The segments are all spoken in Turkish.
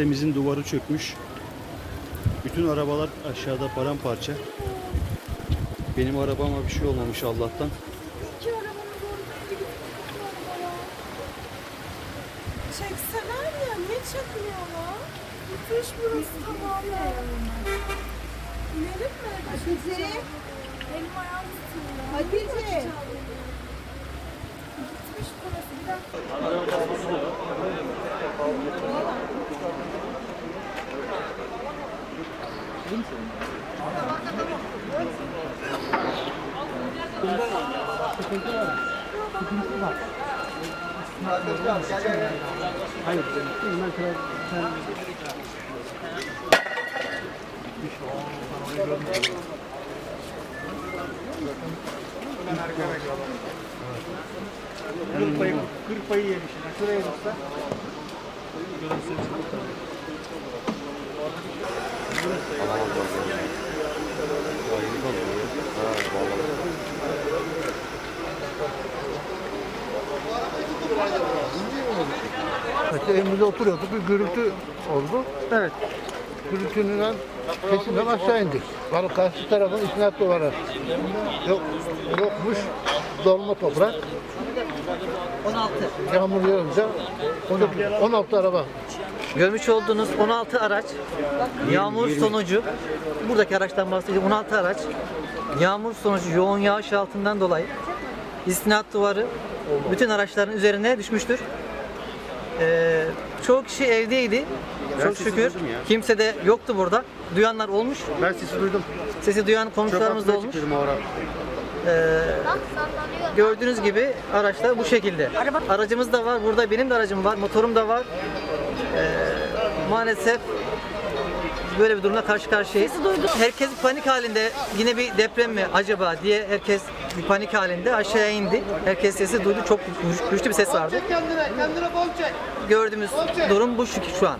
sitemizin duvarı çökmüş. Bütün arabalar aşağıda paramparça. Benim arabama bir şey olmamış Allah'tan. Çekseler ya niye çekmiyorlar? Bitmiş burası tamamen. İnelim mi? Hatice. Benim ayağım tutuyor. Hatice. Bitmiş burası. Bir dakika. Payı, kırk payı yemişsin. Şuraya baksa. İşte evimizde oturuyorduk bir gürültü oldu. Evet. Gürültünün peşinden aşağı indik. Var karşı tarafın isnat duvarı. Yok, yokmuş dolma toprak. 16. Yağmur yağınca 12, 16 araba. Görmüş olduğunuz 16 araç yağmur sonucu buradaki araçtan bahsediyorum 16 araç yağmur sonucu yoğun yağış altından dolayı istinat duvarı bütün araçların üzerine düşmüştür. Ee, çoğu kişi evdeydi. Çok sesi şükür. duydum ya. Kimse de yoktu burada. Duyanlar olmuş. Ben sesi duydum. Sesi duyan komşularımız da olmuş. çıkıyordum o ara. Gördüğünüz gibi araçlar bu şekilde. Aracımız da var. Burada benim de aracım var. Motorum da var. Ee, maalesef böyle bir durumla karşı karşıyayız. Herkes panik halinde. Yine bir deprem mi acaba diye herkes bir panik halinde aşağıya indi. Herkes sesi duydu. Çok güç- güçlü bir ses vardı. Gördüğümüz durum bu şu, şu an.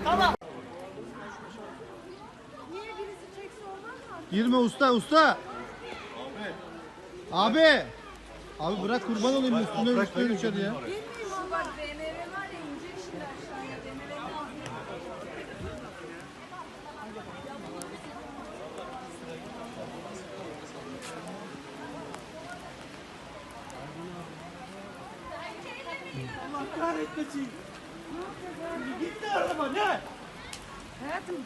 Girme usta usta. Abi. Abi. Abi bırak kurban olayım üstüne üstüne düşer ya. Bak BMW var ya inecek şimdi aşağıya. Bakar etmesin. Gitti araba ne? Hayatım.